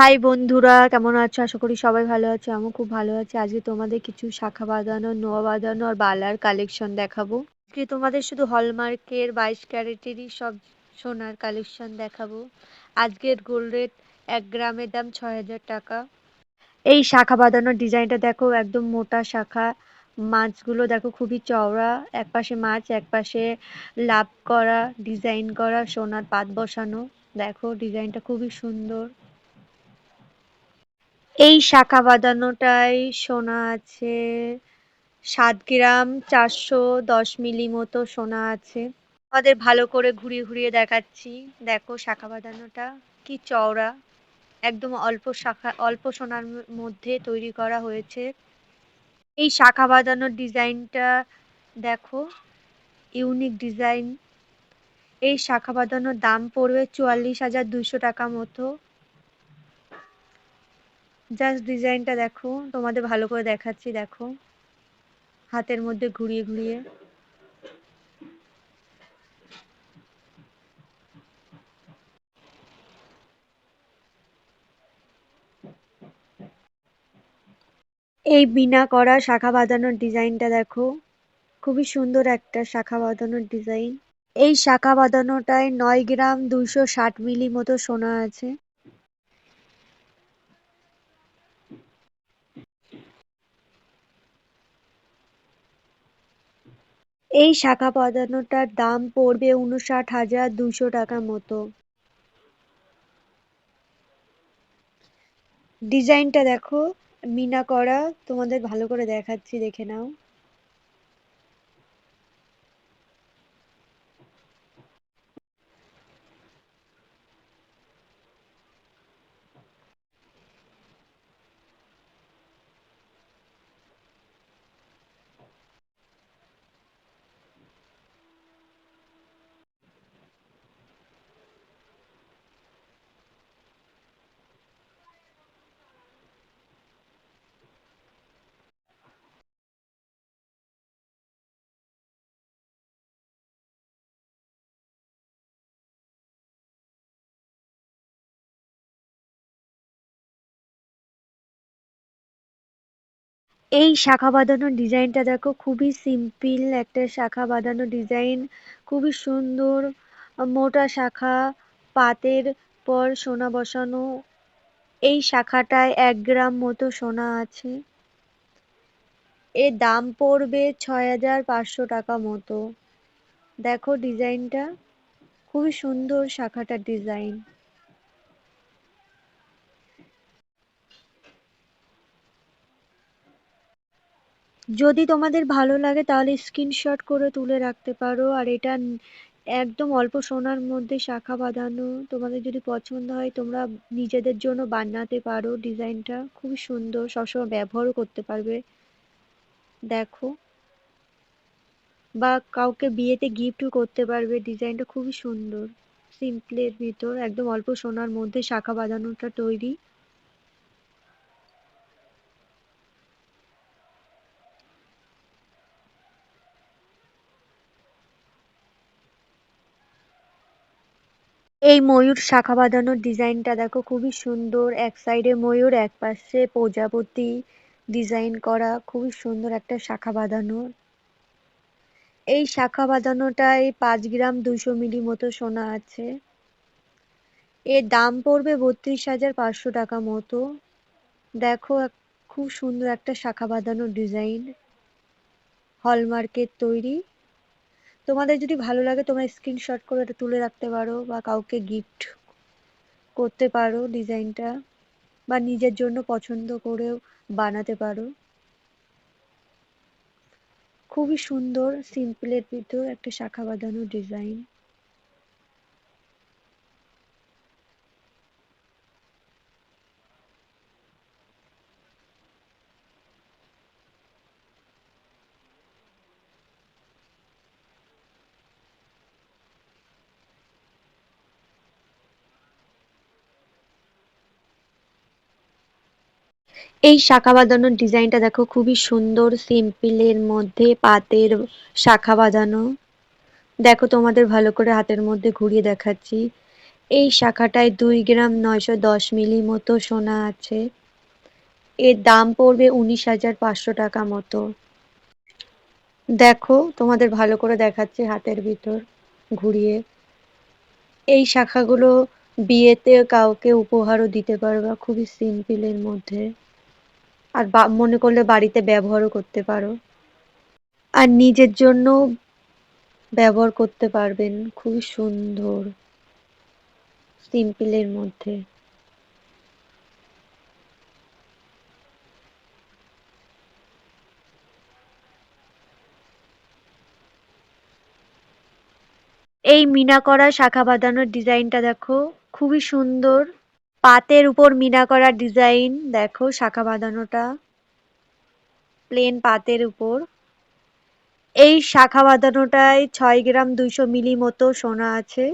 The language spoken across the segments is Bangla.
হাই বন্ধুরা, কেমন আছো? আশা করি সবাই ভালো আছে, আমিও খুব ভালো আছি। আজকে তোমাদের কিছু শাখা বাঁধানো, নোয়া বাঁধানো আর বালার কালেকশন দেখাবো। আজকে তোমাদের শুধু হলমার্কের বাইশ ক্যারেটেরই সব সোনার কালেকশন দেখাবো। আজকের গোল্ড রেট এক গ্রামের দাম ছয় হাজার টাকা। এই শাখা বাঁধানোর ডিজাইনটা দেখো, একদম মোটা শাখা। মাছগুলো দেখো, খুবই চওড়া। একপাশে মাছ একপাশে লাভ করা ডিজাইন করা, সোনার পাত বসানো। দেখো ডিজাইনটা খুবই সুন্দর। এই শাখা বাঁধানোটায় সোনা আছে। সাত গ্রাম চারশো দশ মিলি মতো সোনা আছে। আমাদের ভালো করে ঘুরিয়ে ঘুরিয়ে দেখাচ্ছি। দেখো শাখা বাঁধানোটা কি চওড়া। একদম অল্প শাখা, অল্প সোনার মধ্যে তৈরি করা হয়েছে। এই শাখা বাঁধানোর ডিজাইনটা দেখো, ইউনিক ডিজাইন। এই শাখা বাঁধানোর দাম পড়বে চুয়াল্লিশ হাজার দুশো টাকা মতো। জাস্ট ডিজাইনটা দেখো, তোমাদের ভালো করে দেখাচ্ছি, দেখো। হাতের মধ্যে ঘুরিয়ে ঘুরিয়ে। এই বিনা করা শাখা বাঁধানোর ডিজাইনটা দেখো। খুবই সুন্দর একটা শাখা বাঁধানোর ডিজাইন এই শাখা বাঁধানোটায় নয় গ্রাম দুইশো ষাট মিলি মতো সোনা আছে। এই শাখা প্রধানটার দাম পড়বে উনষাট হাজার দুশো টাকার মতো। ডিজাইনটা দেখো, মিনা করা, তোমাদের ভালো করে দেখাচ্ছি, দেখে নাও। এই শাখা বাঁধানোর ডিজাইনটা দেখো, খুবই সিম্পল একটা শাখা বাঁধানো ডিজাইন। খুবই সুন্দর, মোটা শাখা, পাতের পর সোনা বসানো। এই শাখাটায় এক গ্রাম মতো সোনা আছে। এর দাম পড়বে ছয় হাজার পাঁচশো টাকা মতো। দেখো ডিজাইনটা, খুবই সুন্দর শাখাটার ডিজাইন। যদি তোমাদের ভালো লাগে তাহলে স্ক্রিনশট করে তুলে রাখতে পারো। আর এটা একদম অল্প সোনার মধ্যে শাখা বাঁধানো। তোমাদের যদি পছন্দ হয়, তোমরা নিজেদের জন্য বানাতে পারো ডিজাইনটা। খুবই সুন্দর, সবসময় ব্যবহারও করতে পারবে। দেখো। বা কাউকে বিয়েতে গিফটও করতে পারবে, ডিজাইনটা খুবই সুন্দর। সিম্পলের ভিতর, একদম অল্প সোনার মধ্যে শাখা বাঁধানোটা তৈরি। এই ময়ূর শাখা বাঁধানোর ডিজাইনটা দেখো খুবই সুন্দর। এক সাইডে ময়ূর, এক পাশে প্রজাপতি ডিজাইন করা, খুবই সুন্দর একটা শাখা বাঁধানো। এই শাখা বাঁধানোটায় পাঁচ গ্রাম দুশো মিলি মতো সোনা আছে। এর দাম পড়বে বত্রিশ হাজার পাঁচশো টাকা মতো। দেখো খুব সুন্দর একটা শাখা বাঁধানোর ডিজাইন হলমার্কের তৈরি। তোমাদের যদি ভালো লাগে, তোমরা স্ক্রিনশট করে এটা তুলে রাখতে পারো বা কাউকে গিফট করতে পারো ডিজাইনটা বা নিজের জন্য পছন্দ করেও বানাতে পারো। খুবই সুন্দর সিম্পলের ভিতর একটা শাখা বাঁধানো ডিজাইন এই শাখা বাঁধানোর ডিজাইনটা দেখো, খুবই সুন্দর, সিম্পলের মধ্যে পাতের শাখা বাঁধানো। দেখো তোমাদের ভালো করে হাতের মধ্যে ঘুরিয়ে দেখাচ্ছি। এই শাখাটায় দুই গ্রাম নয়শো দশ মিলি মতো সোনা আছে। এর দাম পড়বে উনিশ হাজার পাঁচশো টাকা মতো। দেখো তোমাদের ভালো করে দেখাচ্ছি হাতের ভিতর ঘুরিয়ে। এই শাখাগুলো বিয়েতে কাউকে উপহারও দিতে পারবা, খুবই সিম্পলের মধ্যে। আর মনে করলে বাড়িতে ব্যবহারও করতে পারো। আর নিজের জন্য ব্যবহার করতে পারবেন, খুবই সুন্দর। সিম্পলের মধ্যে। এই মিনা করা শাখা বাঁধানোর ডিজাইনটা দেখো, খুবই সুন্দর। পাতের উপর মিনা করা ডিজাইন, দেখো শাখা বাঁধানোটা। প্লেন পাতের উপর। এই শাখা বাঁধানোটায় ছয় গ্রাম দুইশো মিলি মতো সোনা আছে।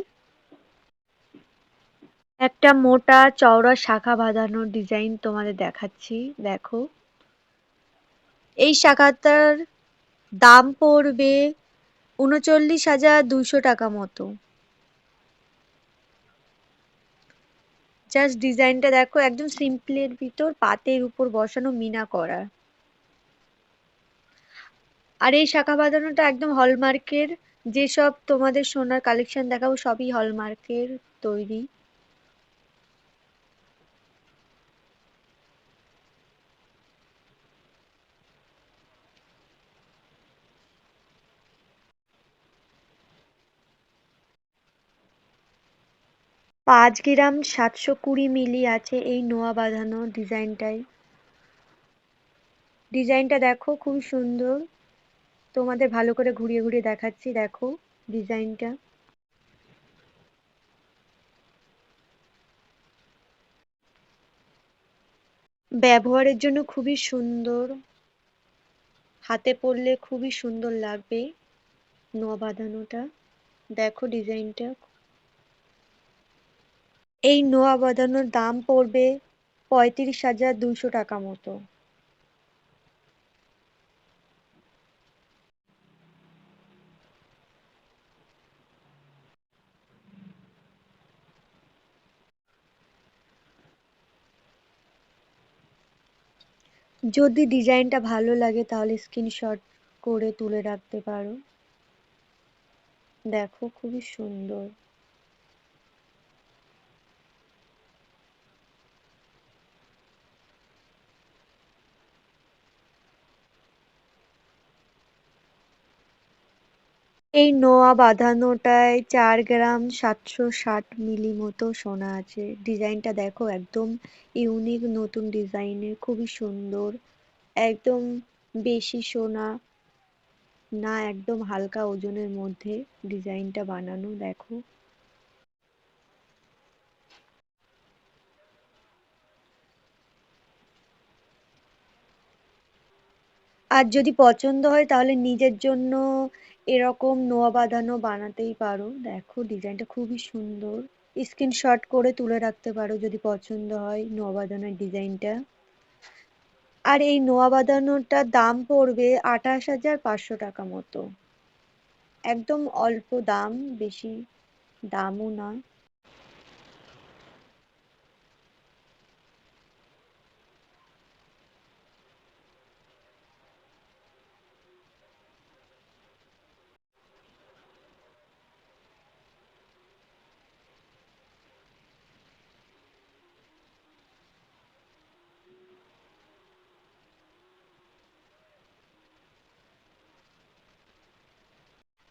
একটা মোটা চওড়া শাখা বাঁধানোর ডিজাইন তোমাদের দেখাচ্ছি, দেখো। এই শাখাটার দাম পড়বে উনচল্লিশ হাজার দুইশো টাকা মতো। জাস্ট ডিজাইনটা দেখো, একদম সিম্পলের ভিতর পাতের উপর বসানো মিনা করা। আর এই শাখা বাঁধানোটা একদম হলমার্কের যেসব তোমাদের সোনার কালেকশন দেখাবো, সবই হলমার্কের তৈরি। পাঁচ গ্রাম সাতশো কুড়ি মিলি আছে এই নোয়া বাঁধানো ডিজাইনটাই। ডিজাইনটা দেখো খুব সুন্দর। তোমাদের ভালো করে ঘুরিয়ে ঘুরিয়ে দেখাচ্ছি, দেখো ডিজাইনটা। ব্যবহারের জন্য খুবই সুন্দর। হাতে পরলে খুবই সুন্দর লাগবে নোয়া বাঁধানোটা। দেখো ডিজাইনটা। এই নোয়া বাঁধানোর দাম পড়বে পঁয়ত্রিশ হাজার দুইশো টাকা মতো। যদি ডিজাইনটা ভালো লাগে তাহলে স্ক্রিনশট করে তুলে রাখতে পারো। দেখো, খুবই সুন্দর। এই নোয়া বাঁধানোটায় চার গ্রাম সাতশো ষাট মিলি মতো সোনা আছে। ডিজাইনটা দেখো, একদম ইউনিক, নতুন ডিজাইনের, খুবই সুন্দর। একদম বেশি সোনা না, একদম হালকা ওজনের মধ্যে ডিজাইনটা বানানো, দেখো। আর যদি পছন্দ হয় তাহলে নিজের জন্য এরকম নোয়া বাঁধানো বানাতেই পারো। দেখো ডিজাইনটা খুবই সুন্দর। স্ক্রিনশট করে তুলে রাখতে পারো যদি পছন্দ হয় নোয়া বাঁধানোর ডিজাইনটা আর এই নোয়া বাঁধানোটার দাম পড়বে আঠাশ হাজার পাঁচশো টাকা মতো। একদম অল্প দাম, বেশি দামও না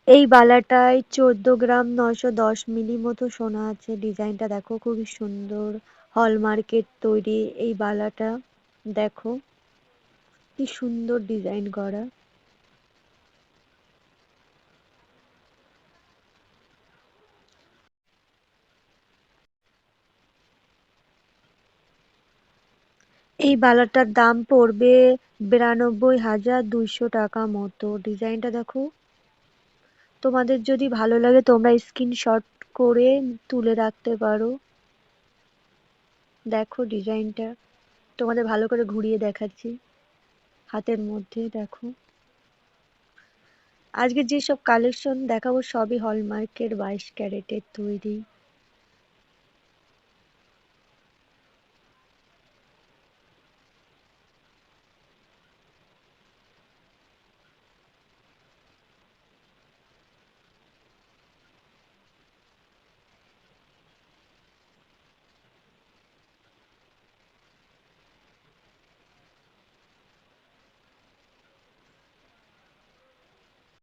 এই বালাটায় চোদ্দ গ্রাম নয়শো দশ মিলি মতো সোনা আছে। ডিজাইনটা দেখো, খুবই সুন্দর। হলমার্কের তৈরি এই বালাটা, দেখো। কি সুন্দর ডিজাইন করা। এই বালাটার দাম পড়বে বিরানব্বই হাজার দুইশো টাকা মতো। ডিজাইনটা দেখো। তোমাদের যদি ভালো লাগে, তোমরা স্ক্রিনশট করে তুলে রাখতে পারো। দেখো ডিজাইনটা তোমাদের ভালো করে ঘুরিয়ে দেখাচ্ছি। হাতের মধ্যে, দেখো। আজকে যেসব কালেকশন দেখাবো, সবই হলমার্কের বাইশ ক্যারেটের তৈরি।